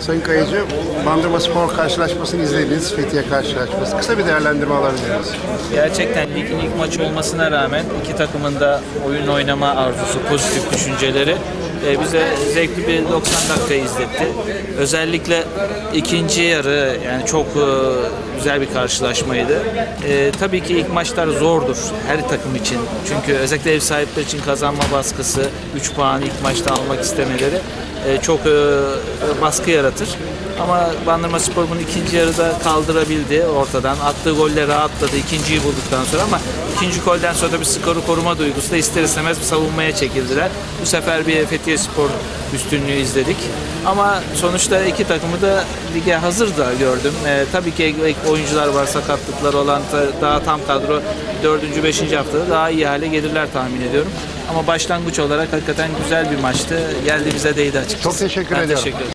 Sayın Kayıcı, Bandırma Spor karşılaşmasını izlediniz, Fethiye karşılaşması. Kısa bir değerlendirme alabilir miyiz? Gerçekten ligin ilk maçı olmasına rağmen iki takımın da oyun oynama arzusu, pozitif düşünceleri e, bize zevkli bir 90 dakika izletti. Özellikle ikinci yarı yani çok e, güzel bir karşılaşmaydı. E, tabii ki ilk maçlar zordur her takım için. Çünkü özellikle ev sahipleri için kazanma baskısı, 3 puan ilk maçta almak istemeleri e, çok e, baskı yaratır. Ama Bandırma Spor bunu ikinci yarıda kaldırabildi ortadan. Attığı golle rahatladı ikinciyi bulduktan sonra ama ikinci golden sonra da bir skoru koruma duygusu da ister istemez bir savunmaya çekildiler. Bu sefer bir Fethiye Spor üstünlüğü izledik. Ama sonuçta iki takımı da lige hazır da gördüm. Ee, tabii ki oyuncular var, sakatlıklar olan daha tam kadro 4. 5. haftada daha iyi hale gelirler tahmin ediyorum. Ama başlangıç olarak hakikaten güzel bir maçtı. Geldi bize değdi açıkçası. Çok teşekkür Ben ediyorum. Teşekkür ederim.